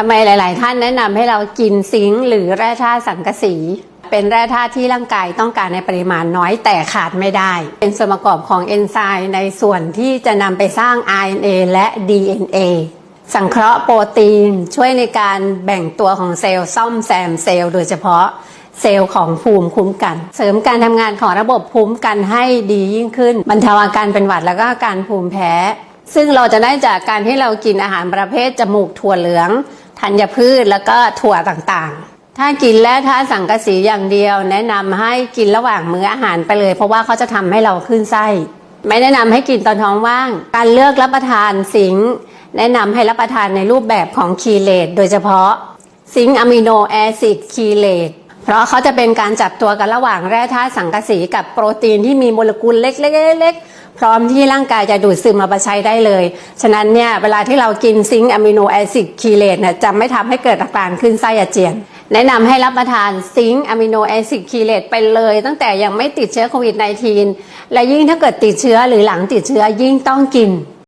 ทำไมหลาย ๆ ท่านแนะนำให้เรากินซิงค์หรือแร่ธาตุสังกะสี เป็นแร่ธาตุที่ร่างกายต้องการในปริมาณน้อยแต่ขาดไม่ได้ เป็นส่วนประกอบของเอนไซม์ในส่วนที่จะนำไปสร้าง RNA และ DNA สังเคราะห์โปรตีนช่วยในการแบ่งตัวของเซลล์ซ่อมแซมเซลล์โดยเฉพาะเซลล์ของภูมิคุ้มกัน เสริมการทำงานของระบบภูมิคุ้มกันให้ดียิ่งขึ้น บรรเทาอาการเป็นหวัดแล้วก็อาการภูมิแพ้ ซึ่งเราจะได้จากการที่เรากินอาหารประเภทจมูกถั่วเหลือง ธัญพืชแล้วก็ถั่วต่างๆ ถ้ากินแล้วถ้าสังกะสีอย่างเดียว แนะนำให้กินระหว่างมื้ออาหารไปเลย เพราะว่าเขาจะทำให้เราขึ้นไส้ ไม่แนะนำให้กินตอนท้องว่าง การเลือกรับประทานสิงแนะนำให้รับประทานในรูปแบบของคีเลตโดยเฉพาะซิงอะมิโนแอซิดคีเลต เพราะเขาจะเป็นการจับตัวกันระหว่างแร่ธาตุสังกะสีกับโปรตีนที่มีโมเลกุลเล็กๆๆพร้อมที่ร่างกายจะดูดซึมมาใช้ได้เลย ฉะนั้นเนี่ยเวลาที่เรากินซิงค์อะมิโนแอซิดคีเลตเนี่ยจะไม่ทำให้เกิดอาการขึ้นไส้อาเจียน แนะนำให้รับประทานซิงค์อะมิโนแอซิดคีเลตไปเลย ตั้งแต่ยังไม่ติดเชื้อโควิด -19 และยิ่งถ้าเกิดติดเชื้อหรือหลังติดเชื้อยิ่งต้องกิน